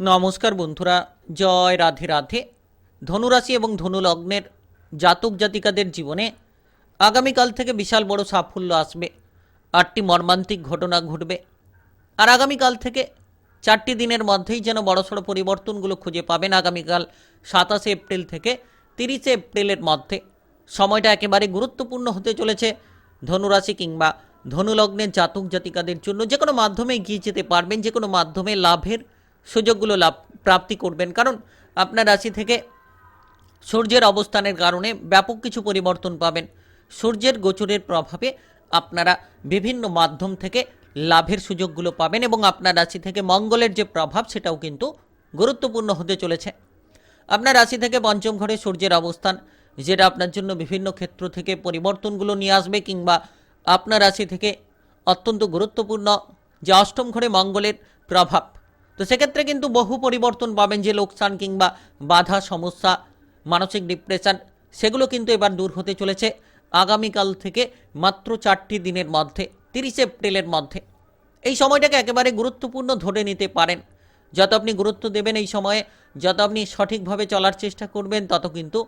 নমস্কার বন্ধুরা, জয় রাধে রাধে। ধনুরাশি এবং ধনু লগ্নের জাতক জাতিকাদের জীবনে আগামীকাল থেকে বিশাল বড় সাফল্য আসবে। আটটি মর্মান্তিক ঘটনা ঘটবে। আর আগামীকাল থেকে চারটি দিনের মধ্যেই যেন বড়সড় পরিবর্তনগুলো খুঁজে পাবেন আগামীকাল সাতাশে এপ্রিল থেকে তিরিশে এপ্রিলের মধ্যে। সময়টা একেবারে গুরুত্বপূর্ণ হতে চলেছে ধনুরাশি কিংবা ধনুলগ্নের জাতক জাতিকাদের জন্য। যে কোনো মাধ্যমে এগিয়ে যেতে পারবেন, যে কোনো মাধ্যমে লাভের সুযোগগুলো লাভ, প্রাপ্তি করবেন। কারণ আপনার রাশি থেকে সূর্যের অবস্থানের কারণে ব্যাপক কিছু পরিবর্তন পাবেন। সূর্যের গোচরের প্রভাবে আপনারা বিভিন্ন মাধ্যম থেকে লাভের সুযোগগুলো পাবেন এবং আপনার রাশি থেকে মঙ্গলের যে প্রভাব, সেটাও কিন্তু গুরুত্বপূর্ণ হতে চলেছে। আপনার রাশি থেকে পঞ্চম ঘরে সূর্যের অবস্থান, যেটা আপনার জন্য বিভিন্ন ক্ষেত্র থেকে পরিবর্তনগুলো নিয়ে আসবে কিংবা আপনার রাশি থেকে অত্যন্ত গুরুত্বপূর্ণ যে অষ্টম ঘরে মঙ্গলের প্রভাব তো সেক্ষেত্রে কিন্তু বহু পরিবর্তন পাবেন যে লোকসান কিংবা বাধা, সমস্যা, মানসিক ডিপ্রেশন সেগুলো কিন্তু এবার দূর হতে চলেছে আগামীকাল থেকে মাত্র চারটি দিনের মধ্যে, তিরিশে এপ্রিলের মধ্যে। এই সময়টাকে একেবারে গুরুত্বপূর্ণ ধরে নিতে পারেন। যত আপনি গুরুত্ব দেবেন এই সময়ে, যত আপনি সঠিকভাবে চলার চেষ্টা করবেন, তত কিন্তু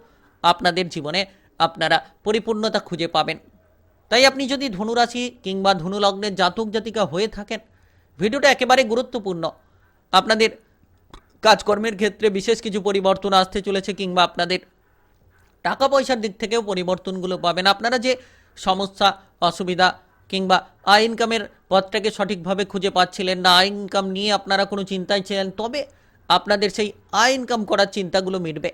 আপনাদের জীবনে আপনারা পরিপূর্ণতা খুঁজে পাবেন। তাই আপনি যদি ধনুরাশি কিংবা ধনুলগ্নের জাতক জাতিকা হয়ে থাকেন, ভিডিওটা একেবারে গুরুত্বপূর্ণ। আপনাদের কাজকর্মের ক্ষেত্রে বিশেষ কিছু পরিবর্তন আসতে চলেছে কিংবা আপনাদের টাকা পয়সার দিক থেকেও পরিবর্তনগুলো পাবেন। আপনারা যে সমস্যা, অসুবিধা কিংবা আয় ইনকামের পথটাকে সঠিকভাবে খুঁজে পাচ্ছিলেন না, আয় ইনকাম নিয়ে আপনারা কোনো চিন্তায় ছিলেন, তবে আপনাদের সেই আয় ইনকাম করার চিন্তাগুলো মিটবে।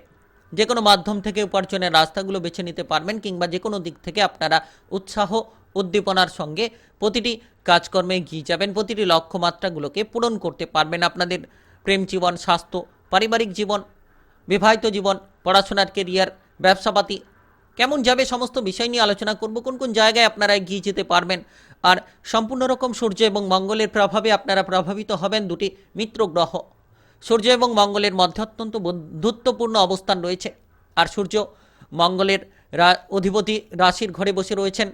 যে কোনো মাধ্যম থেকে উপার্জনের রাস্তাগুলো বেছে নিতে পারবেন কিংবা যে কোনো দিক থেকে আপনারা উৎসাহ উদ্দীপনার সঙ্গে প্রতিটি কাজকর্মে এগিয়ে যাবেন, প্রতিটি লক্ষ্যমাত্রাগুলোকে পূরণ করতে পারবেন আপনাদের প্রেম জীবন, স্বাস্থ্য, পারিবারিক জীবন, বিবাহিত জীবন, পড়াশোনার কেরিয়ার ব্যবসাপাতি। কেমন যাবে সমস্ত বিষয় নিয়ে আলোচনা করব, কোন কোন জায়গায় আপনারা এগিয়ে যেতে পারবেন। আর সম্পূর্ণ রকম সূর্য এবং মঙ্গলের প্রভাবে আপনারা প্রভাবিত হবেন দুটি মিত্র গ্রহ। সূর্য এবং মঙ্গলের মধ্যে অত্যন্ত বন্ধুত্বপূর্ণ অবস্থান রয়েছে। আর সূর্য মঙ্গলের অধিপতি রাশির ঘরে বসে রয়েছেন।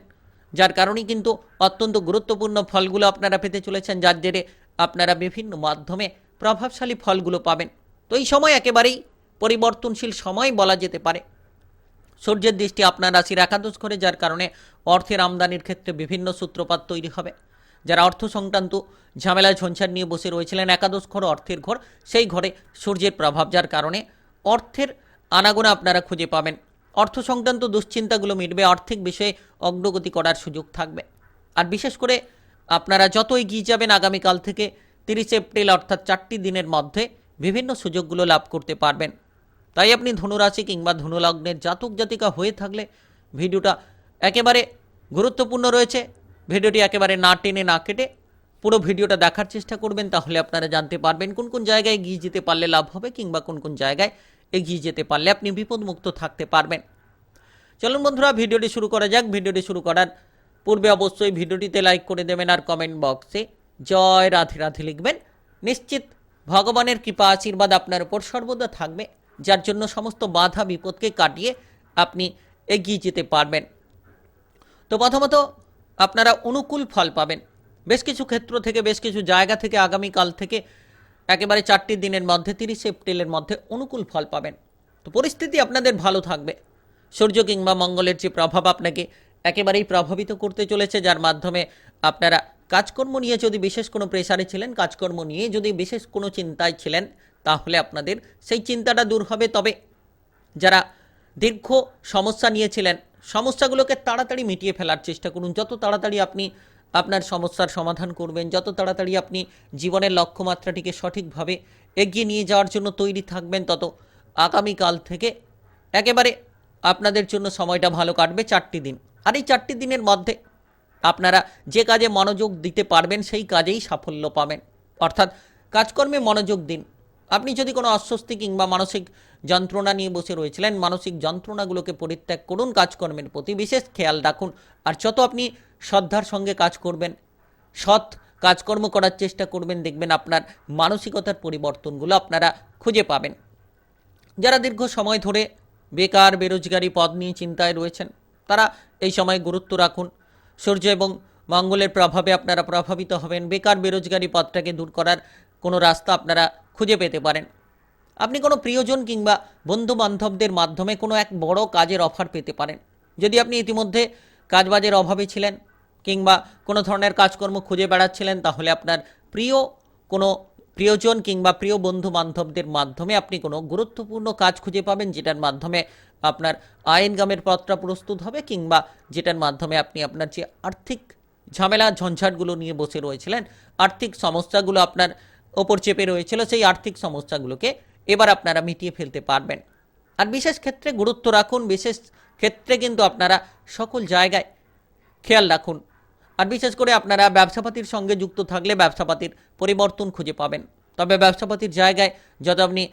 যার কারণেই কিন্তু অত্যন্ত গুরুত্বপূর্ণ ফলগুলো আপনারা পেতে চলেছেন, যার জেরে আপনারা বিভিন্ন মাধ্যমে প্রভাবশালী ফলগুলো পাবেন। তো এই সময় একেবারেই পরিবর্তনশীল সময় বলা যেতে পারে। সূর্যের দৃষ্টি আপনার রাশির একাদশ ঘরে, যার কারণে অর্থের আমদানির ক্ষেত্রে বিভিন্ন সূত্রপাত তৈরি হবে। যারা অর্থ সংক্রান্ত ঝামেলায় ঝঞ্ঝাট নিয়ে বসে রয়েছিলেন একাদশ ঘর, অর্থের ঘর, সেই ঘরে সূর্যের প্রভাব, যার কারণে অর্থের আনাগোনা আপনারা খুঁজে পাবেন। অর্থ সংক্রান্ত দুশ্চিন্তাগুলো মিটবে, আর্থিক বিষয়ে অগ্রগতি করার সুযোগ থাকবে। আর বিশেষ করে আপনারা যত এগিয়ে যাবেন আগামীকাল থেকে, তিরিশে এপ্রিল অর্থাৎ চারটি দিনের মধ্যে বিভিন্ন সুযোগগুলো লাভ করতে পারবেন। তাই আপনি ধনুরাশি কিংবা ধনুলগ্নের জাতক জাতিকা হয়ে থাকলে ভিডিওটা একেবারে গুরুত্বপূর্ণ রয়েছে। ভিডিওটি একেবারে না টেনে না কেটে পুরো ভিডিওটা দেখার চেষ্টা করবেন, তাহলে আপনারা জানতে পারবেন কোন কোন জায়গায় গিয়ে যেতে পারলে লাভ হবে কিংবা কোন কোন জায়গায় এগিয়ে যেতে পারলে আপনি বিপদমুক্ত থাকতে পারবেন। চলুন বন্ধুরা, ভিডিওটি শুরু করা যাক। ভিডিওটি শুরু করার পূর্বে অবশ্যই ভিডিওটিতে লাইক করে দেবেন আর কমেন্ট বক্সে জয় রাধে রাধে লিখবেন। নিশ্চিত ভগবানের কৃপা, আশীর্বাদ আপনার উপর সর্বদা থাকবে, যার জন্য সমস্ত বাধা, বিপদকে কাটিয়ে আপনি এগিয়ে যেতে পারবেন। তো প্রথমত আপনারা অনুকূল ফল পাবেন। বেশ কিছু ক্ষেত্র থেকে, বেশ কিছু জায়গা থেকে, আগামীকাল থেকে একেবারে চারটি দিনের মধ্যে, তিরিশে এপ্রিলের মধ্যে অনুকূল ফল পাবেন। তো পরিস্থিতি আপনাদের ভালো থাকবে। সূর্য কিংবা মঙ্গলের যে প্রভাব আপনাকে একেবারেই প্রভাবিত করতে চলেছে, যার মাধ্যমে আপনারা কাজকর্ম নিয়ে যদি বিশেষ কোনো প্রেশারে ছিলেন, কাজকর্ম নিয়ে যদি বিশেষ কোনো চিন্তায় ছিলেন, তাহলে আপনাদের সেই চিন্তাটা দূর হবে। তবে যারা দীর্ঘ সমস্যা নিয়েছিলেন, সমস্যাগুলোকে তাড়াতাড়ি মিটিয়ে ফেলার চেষ্টা করুন। যত তাড়াতাড়ি আপনি আপনার সমস্যার সমাধান করবেন। যত তাড়াতাড়ি আপনি জীবনের লক্ষ্যমাত্রাটিকে সঠিকভাবে এগিয়ে নিয়ে যাওয়ার জন্য তৈরি থাকবেন, তত আগামীকাল থেকে একেবারে আপনাদের জন্য সময়টা ভালো কাটবে চারটি দিন। আর এই চারটি দিনের মধ্যে আপনারা যে কাজে মনোযোগ দিতে পারবেন, সেই কাজেই সাফল্য পাবেন। অর্থাৎ কাজকর্মে মনোযোগ দিন। আপনি যদি কোনো অস্বস্তি কিংবা মানসিক যন্ত্রণা নিয়ে বসে রয়েছিলেন, মানসিক যন্ত্রণাগুলোকে পরিত্যাগ করুন কাজকর্মের প্রতি। বিশেষ খেয়াল রাখুন। আর যত আপনি শ্রদ্ধার সঙ্গে কাজ করবেন, সৎ কাজকর্ম করার চেষ্টা করবেন, দেখবেন আপনার মানসিকতার পরিবর্তনগুলো আপনারা খুঁজে পাবেন। যারা দীর্ঘ সময় ধরে বেকার, বেরোজগারি পদ নিয়ে চিন্তায় রয়েছেন, তারা এই সময় গুরুত্ব রাখুন। সূর্য এবং মঙ্গলের প্রভাবে আপনারা প্রভাবিত হবেন। বেকার, বেরোজগারি পদটাকে দূর করার কোনো রাস্তা আপনারা খুঁজে পেতে পারেন। আপনি কোনো প্রিয়জন কিংবা বন্ধু বান্ধবদের মাধ্যমে কোনো এক বড় কাজের অফার পেতে পারেন। যদি আপনি ইতিমধ্যে কাজবাজের অভাবে ছিলেন কিংবা কোনো ধরনের কাজকর্ম খুঁজে বেড়াচ্ছিলেন, তাহলে আপনার প্রিয় কোনো প্রিয়জন কিংবা প্রিয় বন্ধু বান্ধবদের মাধ্যমে আপনি কোনো গুরুত্বপূর্ণ কাজ খুঁজে পাবেন, যেটার মাধ্যমে আপনার আয় ইনকামের পথটা প্রস্তুত হবে কিংবা যেটার মাধ্যমে আপনি আপনার যে আর্থিক ঝামেলা, ঝঞ্ঝাটগুলো নিয়ে বসে রয়েছিলেন, আর্থিক সমস্যাগুলো আপনার ওপর চেপে রয়েছিল, সেই আর্থিক সমস্যাগুলোকে এবার আপনারা মিটিয়ে ফেলতে পারবেন। আর বিশেষ ক্ষেত্রে গুরুত্ব রাখুন, বিশেষ ক্ষেত্রে কিন্তু আপনারা সকল জায়গায় খেয়াল রাখুন আর বিশেষ করে আপনারা ব্যবসাপাতির সঙ্গে যুক্ত থাকলে ব্যবসাপাতির পরিবর্তন খুঁজে পাবেন। তবে ব্যবসাপাতির জায়গায় যত আপনি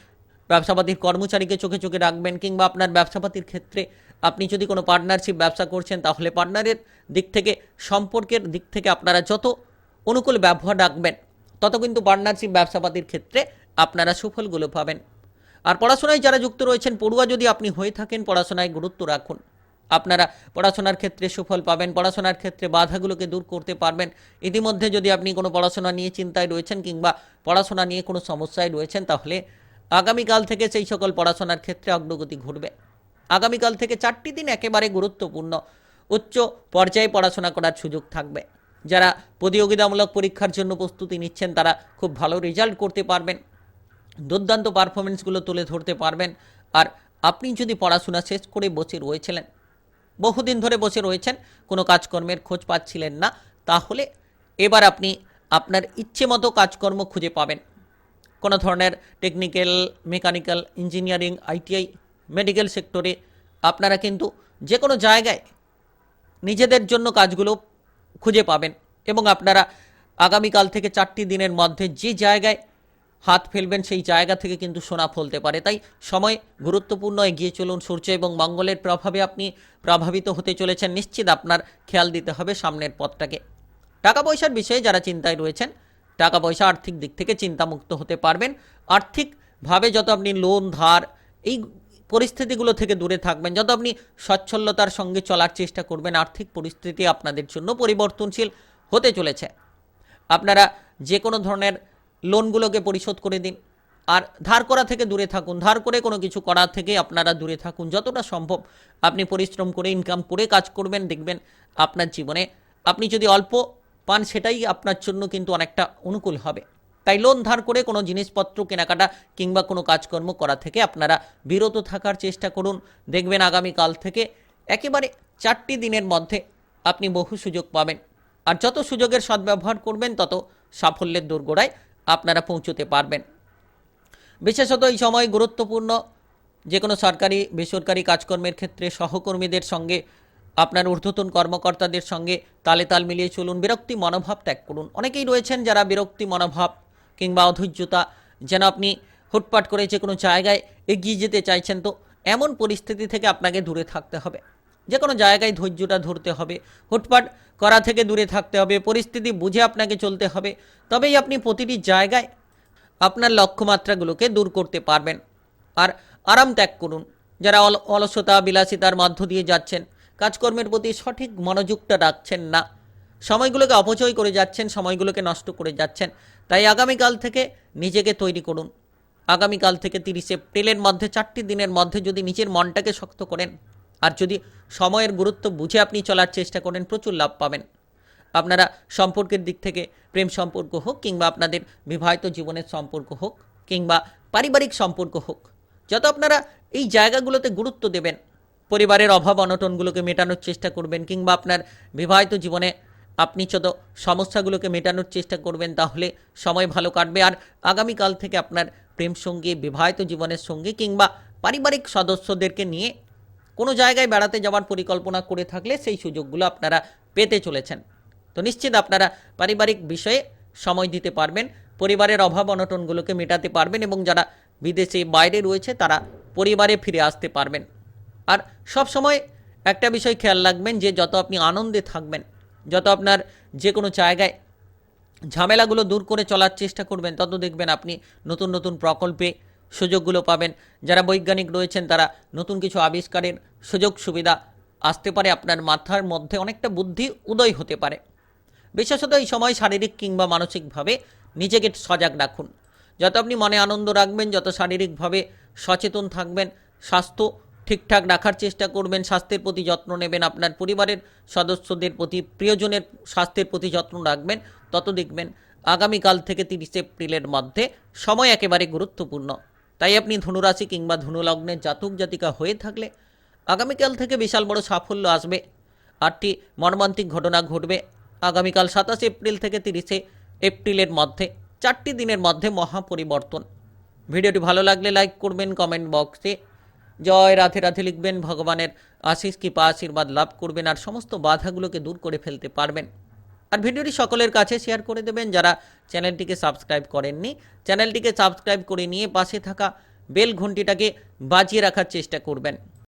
ব্যবসাপাতির কর্মচারীকে চোখে চোখে রাখবেন কিংবা আপনার ব্যবসাপাতির ক্ষেত্রে আপনি যদি কোনো পার্টনারশিপ ব্যবসা করছেন, তাহলে পার্টনারের দিক থেকে, সম্পর্কের দিক থেকে আপনারা যত অনুকূল ব্যবহার রাখবেন, তত কিন্তু পার্টনারশিপ ব্যবসাপাতির ক্ষেত্রে আপনারা সুফলগুলো পাবেন। আর পড়াশোনায় যারা যুক্ত রয়েছেন, পড়ুয়া যদি আপনি হয়ে থাকেন, পড়াশোনায় গুরুত্ব রাখুন। আপনারা পড়াশোনার ক্ষেত্রে সুফল পাবেন, পড়াশোনার ক্ষেত্রে বাধাগুলোকে দূর করতে পারবেন। ইতিমধ্যে যদি আপনি কোনো পড়াশোনা নিয়ে চিন্তায় রয়েছেন কিংবা পড়াশোনা নিয়ে কোনো সমস্যায় রয়েছেন, তাহলে আগামীকাল থেকে সেই সকল পড়াশোনার ক্ষেত্রে অগ্রগতি ঘটবে। আগামীকাল থেকে চারটি দিন একেবারে গুরুত্বপূর্ণ। উচ্চ পর্যায়ে পড়াশোনা করার সুযোগ থাকবে। যারা প্রতিযোগিতামূলক পরীক্ষার জন্য প্রস্তুতি নিচ্ছেন, তারা খুব ভালো রেজাল্ট করতে পারবেন। দুর্দান্ত পারফরমেন্সগুলো তুলে ধরতে পারবেন। আর আপনি যদি পড়াশোনা শেষ করে বসে রয়েছিলেন বহুদিন ধরে বসে রয়েছেন, কোনো কাজকর্মের খোঁজ পাচ্ছিলেন না। তাহলে এবার আপনি আপনার ইচ্ছে মতো কাজকর্ম খুঁজে পাবেন। কোনো ধরনের technical mechanical engineering ITI medical সেক্টরে আপনারা কিন্তু যে কোনো জায়গায় নিজেদের জন্য কাজগুলো খুঁজে পাবেন এবং আপনারা আগামীকাল থেকে চারটি দিনের মধ্যে যে জায়গায় হাত ফেলবেন সেই জায়গা থেকে কিন্তু সোনা ফলতে পারে। তাই সময় গুরুত্বপূর্ণ, এগিয়ে চলুন সূর্য এবং মঙ্গলের প্রভাবে আপনি প্রভাবিত হতে চলেছেন। নিশ্চিত আপনার খেয়াল দিতে হবে সামনের পথটাকে। টাকা পয়সার বিষয়ে যারা চিন্তায় রয়েছেন, টাকা পয়সা আর্থিক দিক থেকে চিন্তামুক্ত হতে পারবেন। আর্থিকভাবে যত আপনি লোন, ধার, এই পরিস্থিতিগুলো থেকে দূরে থাকবেন, যত আপনি সচ্ছলতার সঙ্গে চলার চেষ্টা করবেন, আর্থিক পরিস্থিতি আপনাদের জন্য পরিবর্তনশীল হতে চলেছে। আপনারা যে কোনো ধরনের লোনগুলোকে পরিশোধ করে দিন। আর ধার করা থেকে দূরে থাকুন। ধার করে কোনো কিছু করা থেকে আপনারা দূরে থাকুন। যতটা সম্ভব আপনি পরিশ্রম করে ইনকাম করে কাজ করবেন, দেখবেন আপনার জীবনে আপনি যদি অল্প পান, সেটাই আপনার জন্য কিন্তু অনেকটা অনুকূল হবে। তাই লোন ধার করে কোনো জিনিসপত্র কেনাকাটা কিংবা কোনো কাজকর্ম করা থেকে আপনারা বিরত থাকার চেষ্টা করুন। দেখবেন আগামীকাল থেকে একেবারে চারটি দিনের মধ্যে আপনি বহু সুযোগ পাবেন। আর যত সুযোগের সদ্ব্যবহার করবেন, তত সাফল্যের দোরগোড়ায় আপনারা পৌঁছতে পারবেন। বিশেষত এই সময় গুরুত্বপূর্ণ যে কোনো সরকারি, বেসরকারি কাজকর্মের ক্ষেত্রে সহকর্মীদের সঙ্গে, আপনার ঊর্ধ্বতন কর্মকর্তাদের সঙ্গে তালে তাল মিলিয়ে চলুন, বিরক্তি মনোভাব ত্যাগ করুন। অনেকেই রয়েছেন যারা বিরক্তি মনোভাব কিংবা অধৈর্যতা, যেন আপনি হুটপাট করে যে কোনো জায়গায় এগিয়ে যেতে চাইছেন, তো এমন পরিস্থিতি থেকে আপনাকে দূরে থাকতে হবে। যে কোনো জায়গায় ধৈর্যটা ধরতে হবে। হুটপাট করা থেকে দূরে থাকতে হবে, পরিস্থিতি বুঝে আপনাকে চলতে হবে। তবেই আপনি প্রতিটি জায়গায় আপনার লক্ষ্যমাত্রাগুলোকে দূর করতে পারবেন। আর আরাম ত্যাগ করুন। যারা অল- অলসতা, বিলাসিতার মধ্য দিয়ে যাচ্ছেন, কাজকর্মের প্রতি সঠিক মনোযোগটা রাখছেন না। সময়গুলোকে অপচয় করে যাচ্ছেন, সময়গুলোকে নষ্ট করে যাচ্ছেন। তাই আগামীকাল থেকে নিজেকে তৈরি করুন। আগামীকাল থেকে তিরিশে এপ্রিলের মধ্যে, চারটি দিনের মধ্যে যদি নিজের মনটাকে শক্ত করেন আর যদি সময়ের গুরুত্ব বুঝে আপনি চলার চেষ্টা করেন, প্রচুর লাভ পাবেন। আপনারা সম্পর্কের দিক থেকে প্রেম সম্পর্ক হোক কিংবা আপনাদের বিবাহিত জীবনের সম্পর্ক হোক কিংবা পারিবারিক সম্পর্ক হোক, যত আপনারা এই জায়গাগুলোতে গুরুত্ব দেবেন, পরিবারের অভাব অনটনগুলোকে মেটানোর চেষ্টা করবেন কিংবা আপনার বিবাহিত জীবনে আপনি যত সমস্যাগুলোকে মেটানোর চেষ্টা করবেন, তাহলে সময় ভালো কাটবে। আর আগামীকাল থেকে আপনার প্রেম সঙ্গী, বিবাহিত জীবনের সঙ্গী কিংবা পারিবারিক সদস্যদেরকে নিয়ে কোনো জায়গায় বেড়াতে যাওয়ার পরিকল্পনা করে থাকলে সেই সুযোগগুলো আপনারা পেতে চলেছেন। তো নিশ্চিত আপনারা পারিবারিক বিষয়ে সময় দিতে পারবেন, পরিবারের অভাব অনটনগুলোকে মেটাতে পারবেন এবং যারা বিদেশে বাইরে রয়েছে তারা পরিবারে ফিরে আসতে পারবেন। আর সব সময় একটা বিষয় খেয়াল রাখবেন যে যত আপনি আনন্দে থাকবেন, যত আপনার যে কোনো জায়গায় ঝামেলাগুলো দূর করে চলার চেষ্টা করবেন, তত দেখবেন আপনি নতুন নতুন প্রকল্পে সুযোগগুলো পাবেন। যারা বৈজ্ঞানিক রয়েছেন, তারা নতুন কিছু আবিষ্কারের সুযোগ সুবিধা আসতে পারে। আপনার মাথার মধ্যে অনেকটা বুদ্ধি উদয় হতে পারে। বিশেষত এই সময় শারীরিক কিংবা মানসিকভাবে নিজেকে সজাগ রাখুন। যত আপনি মনে আনন্দ রাখবেন, যত শারীরিকভাবে সচেতন থাকবেন, স্বাস্থ্য ঠিকঠাক রাখার চেষ্টা করবেন, স্বাস্থ্যের প্রতি যত্ন নেবেন, আপনার পরিবারের সদস্যদের প্রতি, প্রিয়জনের স্বাস্থ্যের প্রতি যত্ন রাখবেন, তত দেখবেন আগামীকাল থেকে তিরিশে এপ্রিলের মধ্যে সময় একেবারে গুরুত্বপূর্ণ। তাই আপনি ধনুরাশি কিংবা ধনুলগ্নের জাতক জাতিকা হয়ে থাকলে আগামীকাল থেকে বিশাল বড় সাফল্য আসবে। আটটি মর্মান্তিক ঘটনা ঘটবে আগামীকাল সাতাশে এপ্রিল থেকে তিরিশে এপ্রিলের মধ্যে, চারটি দিনের মধ্যে মহা পরিবর্তন ভিডিওটি ভালো লাগলে লাইক করবেন, কমেন্ট বক্সে। জয় রাধে রাধে লিখবেন, ভগবানের আশিস, কৃপা, আশীর্বাদ লাভ করবেন আর সমস্ত বাধাগুলোকে দূর করে ফেলতে পারবেন। আর ভিডিওটি সকলের কাছে শেয়ার করে দেবেন যারা চ্যানেলটিকে সাবস্ক্রাইব করেননি। চ্যানেলটিকে সাবস্ক্রাইব করে নিয়ে পাশে থাকা বেল ঘন্টিটাকে বাজিয়ে রাখার চেষ্টা করবেন।